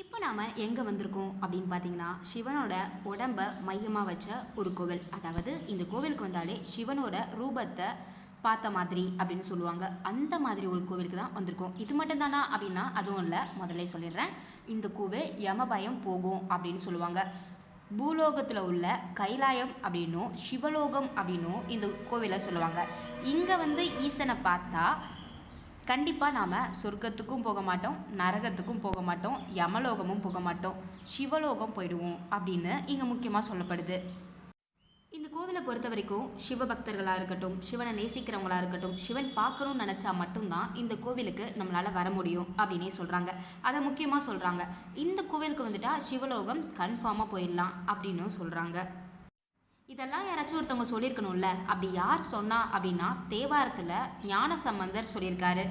இப்போ நாம் எங்கே வந்திருக்கோம் அப்படின்னு பார்த்தீங்கன்னா சிவனோட உடம்பை மையமாக வச்ச ஒரு கோவில். அதாவது இந்த கோவிலுக்கு வந்தாலே சிவனோட ரூபத்தை பார்த்த மாதிரி அப்படின்னு சொல்லுவாங்க. அந்த மாதிரி ஒரு கோவிலுக்கு தான் வந்திருக்கோம். இது மட்டும் தானா அப்படின்னா அதுவும் இல்லை. முதல்ல சொல்லிடுறேன். இந்த கோவில் யமபயம் போகும் அப்படின்னு சொல்லுவாங்க. பூலோகத்தில் உள்ள கைலாயம் அப்படின்னும் சிவலோகம் அப்படின்னும் இந்த கோவிலை சொல்லுவாங்க. இங்கே வந்து ஈசனை பார்த்தா கண்டிப்பாக நாம் சொர்க்கத்துக்கும் போக மாட்டோம் நரகத்துக்கும் போக மாட்டோம் யமலோகமும் போக மாட்டோம் சிவலோகம் போயிடுவோம் அப்படின்னு இங்கே முக்கியமாக சொல்லப்படுது. இந்த கோவிலை பொறுத்த வரைக்கும் சிவபக்தர்களாக இருக்கட்டும் சிவனை நேசிக்கிறவங்களா இருக்கட்டும் சிவன் பார்க்கணும்னு நினச்சா மட்டும்தான் இந்த கோவிலுக்கு நம்மளால் வர முடியும் அப்படின்னே சொல்கிறாங்க அதை முக்கியமாக சொல்கிறாங்க இந்த கோவிலுக்கு வந்துட்டால் சிவலோகம் கன்ஃபார்மாக போயிடலாம் அப்படின்னும் சொல்கிறாங்க இதெல்லாம் யாராச்சும் ஒருத்தவங்க சொல்லியிருக்கணும்ல. அப்படி யார் சொன்னா அப்படின்னா தேவாரத்தில் ஞான சம்பந்தர் சொல்லியிருக்காரு.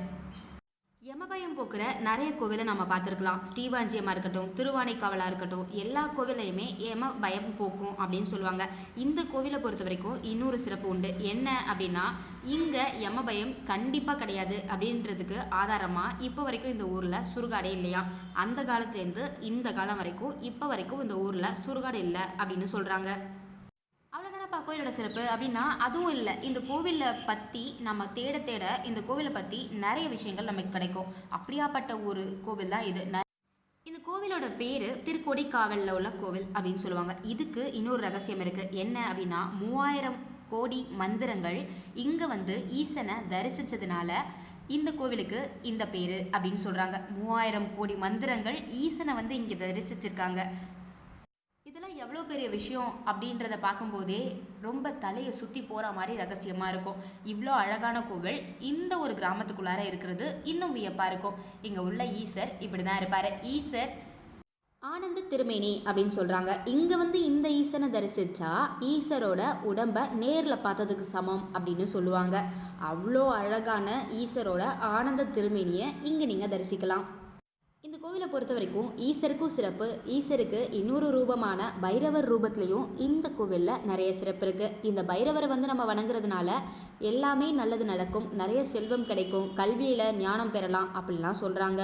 யமபயம் போக்குற நிறைய கோவிலை நம்ம பார்த்துருக்கலாம். ஸ்ரீவாஞ்சியமாக இருக்கட்டும் திருவானைக்காவலா இருக்கட்டும் எல்லா கோவிலையுமே யம பயம் போக்கும் அப்படின்னு சொல்லுவாங்க. இந்த கோவிலை பொறுத்த வரைக்கும் இன்னொரு சிறப்பு உண்டு. என்ன அப்படின்னா இங்க யமபயம் கண்டிப்பாக கிடையாது அப்படின்றதுக்கு ஆதாரமாக இப்போ வரைக்கும் இந்த ஊரில் சுருகாடே இல்லையா? அந்த காலத்துலேருந்து இந்த காலம் வரைக்கும் இப்போ வரைக்கும் இந்த ஊரில் சுருகாடு இல்லை அப்படின்னு சொல்கிறாங்க கோயிலோட சிறப்பு அப்படின்னா அதுவும் இல்லை. இந்த கோவிலை பற்றி நம்ம தேட தேட இந்த கோவிலை பற்றி நிறைய விஷயங்கள் நமக்கு கிடைக்கும். அப்படியாப்பட்ட ஒரு கோவில் தான் இது. ந- இந்த கோவிலோட பேர் திருக்கொடிக்காவலில் உள்ள கோவில் அப்படின்னு சொல்லுவாங்க. இதுக்கு இன்னொரு ரகசியம் இருக்கு. என்ன அப்படின்னா மூவாயிரம் கோடி மந்திரங்கள் இங்கே வந்து ஈசனை தரிசித்ததுனால இந்த கோவிலுக்கு இந்த பேர் அப்படின்னு சொல்கிறாங்க மூவாயிரம் கோடி மந்திரங்கள் ஈசனை வந்து இங்கே தரிசிச்சிருக்காங்க. எவ்வளோ பெரிய விஷயம் அப்படின்றத பார்க்கும்போதே ரொம்ப தலையை சுற்றி போகிற மாதிரி ரகசியமாக இருக்கும். இவ்வளோ அழகான கோவில் இந்த ஒரு கிராமத்துக்குள்ளார இருக்கிறது இன்னும் வியப்பாக இருக்கும். இங்கே உள்ள ஈசர் இப்படி தான் இருப்பார். ஈசர் ஆனந்த திருமேனி அப்படின்னு சொல்றாங்க. இங்க வந்து இந்த ஈசனை தரிசிச்சா ஈசரோட உடம்ப நேர்ல பார்த்ததுக்கு சமம் அப்படின்னு சொல்லுவாங்க. அவ்வளோ அழகான ஈசரோட ஆனந்த திருமேனியை இங்க நீங்க தரிசிக்கலாம். இந்த கோவிலை பொறுத்த வரைக்கும் ஈசருக்கும் சிறப்பு. ஈசருக்கு இன்னொரு ரூபமான பைரவர் ரூபத்துலேயும் இந்த கோவிலில் நிறைய சிறப்பு இருக்குது இந்த பைரவரை வந்து நம்ம வணங்குறதுனால எல்லாமே நல்லது நடக்கும். நிறைய செல்வம் கிடைக்கும். கல்வியில் ஞானம் பெறலாம் அப்படிலாம் சொல்கிறாங்க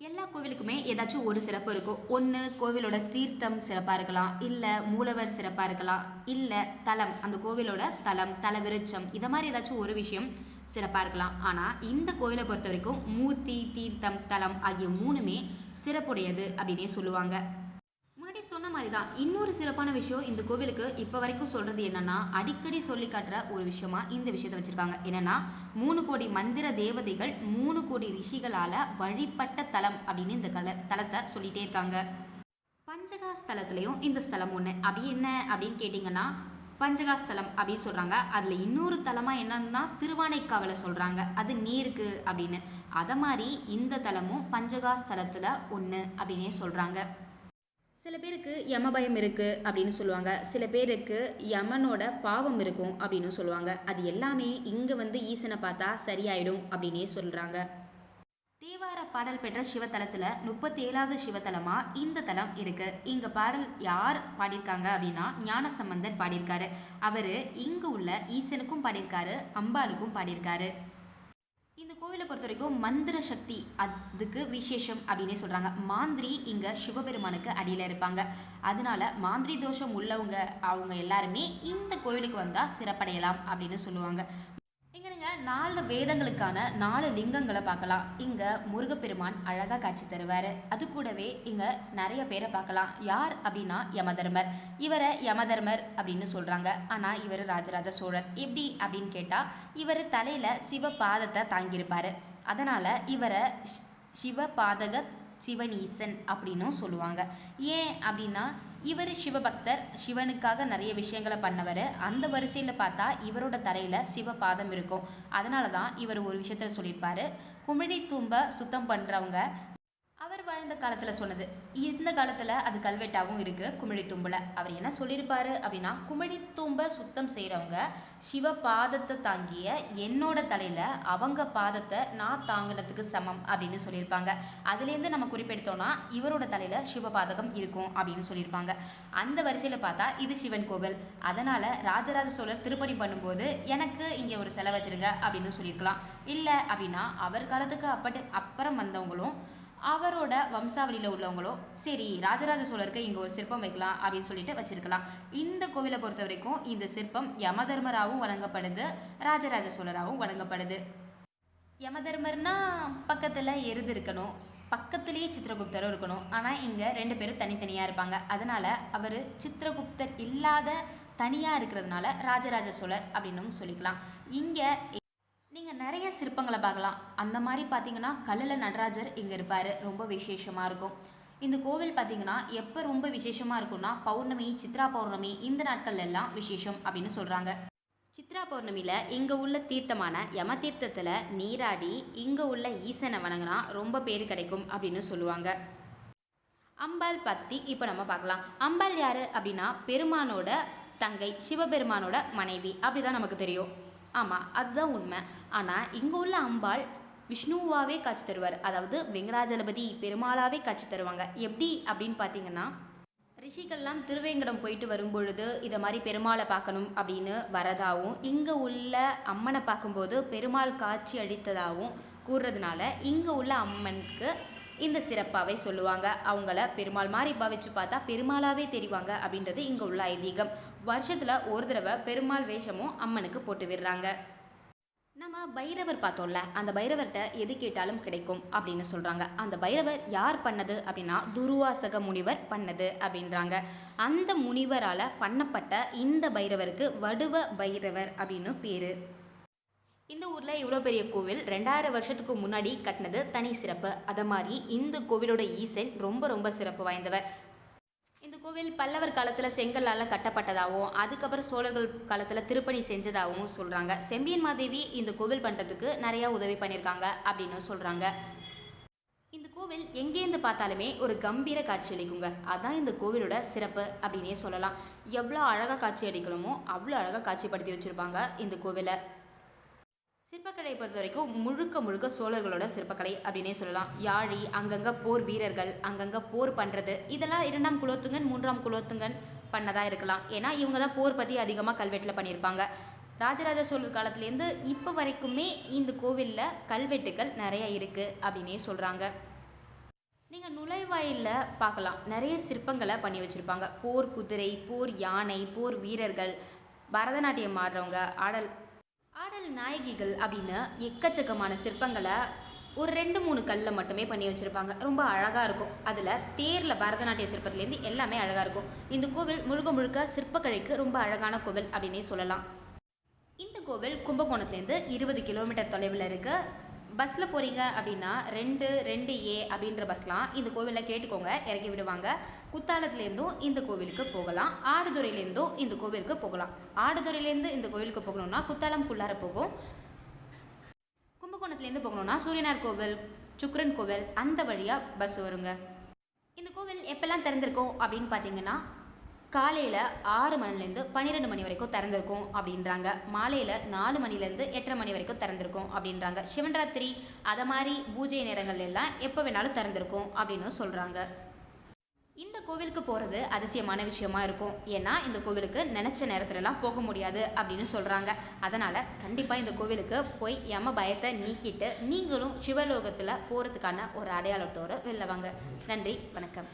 எல்லா கோவிலுக்குமே ஏதாச்சும் ஒரு சிறப்பு இருக்கும். ஒன்று கோவிலோட தீர்த்தம் சிறப்பாக இருக்கலாம். இல்லை மூலவர் சிறப்பாக இருக்கலாம். இல்லை தலம். அந்த கோவிலோட தலம் தலவிருச்சம் இதை மாதிரி ஏதாச்சும் ஒரு விஷயம் சிறப்பாக இருக்கலாம். ஆனால் இந்த கோவிலை பொறுத்த வரைக்கும் மூர்த்தி தீர்த்தம் தலம் ஆகிய மூணுமே சிறப்புடையது அப்படின்னே சொல்லுவாங்க. முன்னாடி சொன்ன மாதிரி தான் இன்னொரு சிறப்பான விஷயம் இந்த கோவிலுக்கு இப்போ வரைக்கும் சொல்கிறது என்னன்னா அடிக்கடி சொல்லி காட்டுற ஒரு விஷயமா இந்த விஷயத்தை வச்சுருக்காங்க. என்னன்னா மூணு கோடி மந்திர தேவதைகள் மூணு கோடி ரிஷிகளால் வழிபட்ட தலம் அப்படின்னு இந்த கல தலத்தை சொல்லிகிட்டே இருக்காங்க. பஞ்சகா ஸ்தலத்துலேயும் இந்த ஸ்தலம் ஒன்று அப்படி என்ன அப்படின்னு கேட்டிங்கன்னா பஞ்சகாஸ்தலம் அப்படின்னு சொல்கிறாங்க அதில் இன்னொரு தலமாக என்னன்னா திருவானைக்காவலை சொல்கிறாங்க அது நீருக்கு அப்படின்னு. அதை மாதிரி இந்த தலமும் பஞ்சகாஸ்தலத்தில் ஒன்று அப்படின்னே சொல்கிறாங்க சில பேருக்கு யம பயம் இருக்கு அப்படின்னு சொல்லுவாங்க. சில பேருக்கு யமனோட பாவம் இருக்கும் அப்படின்னு சொல்லுவாங்க. அது எல்லாமே இங்கே வந்து ஈசனை பார்த்தா சரியாயிடும் அப்படின்னே சொல்கிறாங்க தேவார பாடல் பெற்ற சிவத்தலத்துல முப்பத்தி ஏழாவது சிவத்தலமா இந்த தலம் இருக்கு. இங்க பாடல் யார் பாடியிருக்காங்க அப்படின்னா ஞானசம்பந்தர் பாடியிருக்காரு. அவரு இங்க உள்ள ஈசனுக்கும் பாடியிருக்காரு அம்பாளுக்கும் பாடியிருக்காரு. இந்த கோவிலை பொறுத்த வரைக்கும் மந்திர சக்தி அதுக்கு விசேஷம் அப்படின்னே சொல்றாங்க. மாந்திரி இங்க சிவபெருமானுக்கு அடியில இருப்பாங்க. அதனால மாந்திரி தோஷம் உள்ளவங்க அவங்க எல்லாருமே இந்த கோவிலுக்கு வந்தா சிறப்படையலாம் அப்படின்னு சொல்லுவாங்க. நாலு வேதங்களுக்கான நாலு லிங்கங்களை பார்க்கலாம். இங்க முருகப்பெருமான் அழகா காட்சி தருவாரு. அது கூடவே இங்க நிறைய பேரை பார்க்கலாம். யார் அப்படின்னா யமதர்மர். இவரை யமதர்மர் அப்படின்னு சொல்றாங்க. ஆனா இவர் ராஜராஜ சோழர் எப்படி அப்படின்னு கேட்டா இவர் தலையில சிவ பாதத்தை தாங்கியிருப்பாரு. அதனால இவரை சிவ சிவபாதக சிவனீசன் அப்படின்னும் சொல்லுவாங்க. ஏன் அப்படின்னா இவர் சிவபக்தர் சிவனுக்காக நிறைய விஷயங்களை பண்ணவர். அந்த வரிசையில பார்த்தா இவரோட தலையில சிவபாதம் இருக்கும். அதனால தான் இவர் ஒரு விஷயத்த சொல்லியிருப்பார். குமிழி தூம்ப சுத்தம் பண்றவங்க வாழ்ந்த காலத்துல சொன்னது. இந்த காலத்துல அது கல்வெட்டாவும் இருக்கு. குமிழி தும்புல. அவர் என்ன சொல்லியிருப்பாரு அப்படின்னா குமிழி சுத்தம் செய்கிறவங்க சிவ பாதத்தை தாங்கிய என்னோட தலையில அவங்க பாதத்தை நான் தாங்கினதுக்கு சமம் அப்படின்னு சொல்லியிருப்பாங்க. அதுல இருந்து நம்ம குறிப்பெடுத்தோம்னா இவரோட தலையில சிவபாதகம் இருக்கும் அப்படின்னு சொல்லியிருப்பாங்க. அந்த வரிசையில பார்த்தா இது சிவன் கோவில். அதனால ராஜராஜ சோழர் திருப்பணி பண்ணும்போது எனக்கு இங்க ஒரு செலவச்சிருங்க அப்படின்னு சொல்லியிருக்கலாம். இல்ல அப்படின்னா அவர் காலத்துக்கு அப்பட்டு அப்புறம் வந்தவங்களும் அவரோட வம்சாவளியில் உள்ளவங்களும் சரி ராஜராஜ சோழருக்கு இங்க ஒரு சிற்பம் வைக்கலாம் அப்படின்னு சொல்லிட்டு வச்சிருக்கலாம். இந்த கோவிலை பொறுத்த வரைக்கும் இந்த சிற்பம் யமதர்மராவும் வழங்கப்படுது ராஜராஜ சோழராவும் வழங்கப்படுது. யமதர்மர்னா பக்கத்துல எருது இருக்கணும் பக்கத்திலேயே சித்திரகுப்தரும் இருக்கணும். ஆனா இங்க ரெண்டு பேரும் தனித்தனியா இருப்பாங்க. அதனால அவரு சித்திரகுப்தர் இல்லாத தனியா இருக்கிறதுனால ராஜராஜ சோழர் அப்படின்னும் சொல்லிக்கலாம். இங்க நீங்கள் நிறைய சிற்பங்களை பார்க்கலாம். அந்த மாதிரி பார்த்தீங்கன்னா கல்லில் நடராஜர் இங்கே இருப்பார். ரொம்ப விசேஷமாக இருக்கும். இந்த கோவில் பார்த்தீங்கன்னா எப்போ ரொம்ப விசேஷமாக இருக்கும்னா பௌர்ணமி சித்ரா பௌர்ணமி இந்த நாட்கள் எல்லாம் விசேஷம் அப்படின்னு சொல்கிறாங்க சித்ரா பௌர்ணமியில் இங்கே உள்ள தீர்த்தமான யம தீர்த்தத்தில் நீராடி இங்கே உள்ள ஈசனை வணங்கினா ரொம்ப பேர் கிடைக்கும் அப்படின்னு சொல்லுவாங்க. அம்பாள் பத்தி இப்போ நம்ம பார்க்கலாம். அம்பாள் யார் அப்படின்னா பெருமானோட தங்கை சிவபெருமானோட மனைவி அப்படிதான் நமக்கு தெரியும். ஆமாம் அதுதான் உண்மை. ஆனால் இங்கே உள்ள அம்பாள் விஷ்ணுவாகவே காட்சி தருவார். அதாவது வெங்கடாஜலபதி பெருமாளாவே காட்சி தருவாங்க. எப்படி அப்படின்னு பார்த்தீங்கன்னா ரிஷிகள்லாம் திருவேங்கடம் போயிட்டு வரும்பொழுது இதை மாதிரி பெருமாளை பார்க்கணும் அப்படின்னு வரதாகவும் இங்கே உள்ள அம்மனை பார்க்கும்போது பெருமாள் காட்சி அளித்ததாகவும் கூறுறதுனால இங்கே உள்ள அம்மனுக்கு இந்த சிறப்பாகவே சொல்லுவாங்க. அவங்கள பெருமாள் மாதிரி பாவிச்சு பார்த்தா பெருமாளாவே தெரிவாங்க அப்படின்றது இங்கே உள்ள ஐதீகம். வருஷத்தில் ஒரு தடவை பெருமாள் வேஷமும் அம்மனுக்கு போட்டு விடுறாங்க. நம்ம பைரவர் பார்த்தோம்ல அந்த பைரவர்கிட்ட எது கேட்டாலும் கிடைக்கும் அப்படின்னு சொல்கிறாங்க அந்த பைரவர் யார் பண்ணது அப்படின்னா துருவாசக முனிவர் பண்ணது அப்படின்றாங்க. அந்த முனிவரால் பண்ணப்பட்ட இந்த பைரவருக்கு வடுவ பைரவர் அப்படின்னு பேர். இந்த ஊரில் இவ்வளோ பெரிய கோவில் ரெண்டாயிரம் வருஷத்துக்கு முன்னாடி கட்டினது தனி சிறப்பு. அதை மாதிரி இந்த கோவிலோட ஈசன் ரொம்ப ரொம்ப சிறப்பு வாய்ந்தவர். இந்த கோவில் பல்லவர் காலத்தில் செங்கல்லால் கட்டப்பட்டதாகவும் அதுக்கப்புறம் சோழர்கள் காலத்தில் திருப்பணி செஞ்சதாகவும் சொல்கிறாங்க செம்பியன் மாதேவி இந்த கோவில் பண்ணுறதுக்கு நிறையா உதவி பண்ணியிருக்காங்க அப்படின்னு சொல்கிறாங்க இந்த கோவில் எங்கேருந்து பார்த்தாலுமே ஒரு கம்பீர காட்சி அளிக்குங்க. அதான் இந்த கோவிலோட சிறப்பு அப்படின்னே சொல்லலாம். எவ்வளோ அழகாக காட்சி அளிக்கணுமோ அவ்வளோ அழகா காட்சிப்படுத்தி வச்சிருப்பாங்க இந்த கோவிலை. சிற்பக்கலையை பொறுத்த வரைக்கும் முழுக்க முழுக்க சோழர்களோட சிற்பக்கலை அப்படின்னே சொல்லலாம். யாழி அங்கங்க போர் வீரர்கள் அங்கங்க போர் பண்றது இதெல்லாம் இரண்டாம் குலோத்துங்கன் மூன்றாம் குலோத்துங்கன் பண்ணதா இருக்கலாம். ஏன்னா இவங்க தான் போர் பத்தி அதிகமாக கல்வெட்டில் பண்ணியிருப்பாங்க. ராஜராஜ சோழர் காலத்துலேருந்து இப்போ வரைக்குமே இந்த கோவிலில் கல்வெட்டுகள் நிறைய இருக்குது அப்படின்னே சொல்கிறாங்க நீங்கள் நுழைவாயிலில் பார்க்கலாம். நிறைய சிற்பங்களை பண்ணி வச்சுருப்பாங்க. போர் குதிரை போர் யானை போர் வீரர்கள் பரதநாட்டியம் ஆடுறவங்க ஆடல் ஆடல் நாயகிகள் அப்படின்னு எக்கச்சக்கமான சிற்பங்களை ஒரு ரெண்டு மூணு கல்லில் மட்டுமே பண்ணி வச்சுருப்பாங்க. ரொம்ப அழகாக இருக்கும். அதில் தேரில் பரதநாட்டிய சிற்பத்திலேருந்து எல்லாமே அழகாக இருக்கும். இந்த கோவில் முழுக்க முழுக்க சிற்பக்கலைக்கு ரொம்ப அழகான கோவில் அப்படின்னே சொல்லலாம். இந்த கோவில் கும்பகோணத்துலேருந்து இருபது கிலோமீட்டர் தொலைவில் இருக்குது பஸ்ஸில் போகிறீங்க அப்படின்னா ரெண்டு ரெண்டு ஏ அப்படின்ற பஸ்லாம் இந்த கோவிலில் கேட்டுக்கோங்க இறக்கி விடுவாங்க. குத்தாலத்துலேருந்தும் இந்த கோவிலுக்கு போகலாம். ஆடுதுறையிலேருந்தும் இந்த கோவிலுக்கு போகலாம். ஆடுதுறையிலேருந்து இந்த கோவிலுக்கு போகணும்னா குத்தாலம்குள்ளார போகும். கும்பகோணத்துலேருந்து போகணும்னா சூரியனார் கோவில் சுக்ரன் கோவில் அந்த வழியாக பஸ் வருங்க. இந்த கோவில் எப்பெல்லாம் திறந்திருக்கும் அப்படின்னு பார்த்தீங்கன்னா காலையில் ஆறு மணிலேருந்து பன்னிரெண்டு மணி வரைக்கும் திறந்திருக்கும் அப்படின்றாங்க. மாலையில் நாலு மணிலேருந்து எட்டரை மணி வரைக்கும் திறந்திருக்கும் அப்படின்றாங்க. சிவன் ராத்திரி மாதிரி பூஜை நேரங்கள் எல்லாம் எப்போ வேணாலும் திறந்திருக்கும் அப்படின்னு சொல்கிறாங்க இந்த கோவிலுக்கு போகிறது அதிசயமான விஷயமா இருக்கும். ஏன்னா இந்த கோவிலுக்கு நினச்ச நேரத்துலலாம் போக முடியாது அப்படின்னு சொல்கிறாங்க அதனால் கண்டிப்பாக இந்த கோவிலுக்கு போய் யம பயத்தை நீக்கிட்டு நீங்களும் சிவலோகத்தில் போகிறதுக்கான ஒரு அடையாளத்தோடு வெளில வாங்க நன்றி வணக்கம்.